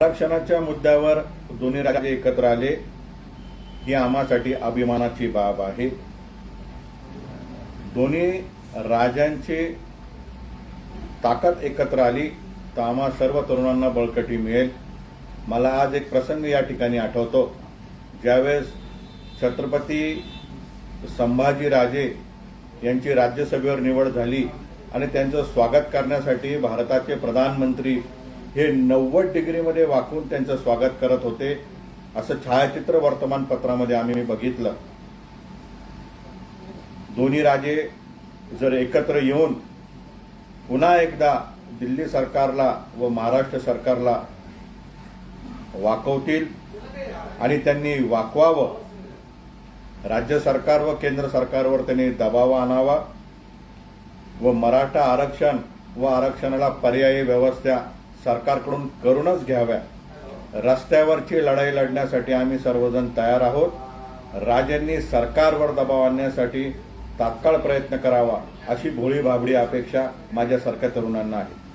आरक्षणाच्या मुद्द्यावर दोन्ही राज्य एकत्र आले ही आम्हासाठी अभिमानाची बाब आहे. दोन्ही राजांची ताकद एकत्र आली तर आम्हा सर्व तरुणांना बळकटी मिळेल. मला आज एक प्रसंग या ठिकाणी आठवतो. ज्यावेळेस छत्रपती संभाजीराजे यांची राज्यसभेवर निवड झाली आणि त्यांचं स्वागत करण्यासाठी भारताचे प्रधानमंत्री हे नव्वद डिग्रीमध्ये वाकून त्यांचं स्वागत करत होते असं छायाचित्र वर्तमानपत्रामध्ये आम्ही बघितलं. दोन्ही राजे जर एकत्र येऊन पुन्हा एकदा दिल्ली सरकारला व महाराष्ट्र सरकारला वाकवतील आणि त्यांनी वाकवावं राज्य सरकार व केंद्र सरकारवर त्यांनी दबाव आणावा व मराठा आरक्षण व आरक्षणाला पर्यायी व्यवस्था सरकारकडून करूनच घ्याव्या. रस्त्यावरची लढाई लढण्यासाठी आम्ही सर्वजण तयार आहोत. राजांनी सरकारवर दबाव आणण्यासाठी तात्काळ प्रयत्न करावा अशी भोळी भाबडी अपेक्षा माझ्यासारख्या तरुणांना आहे.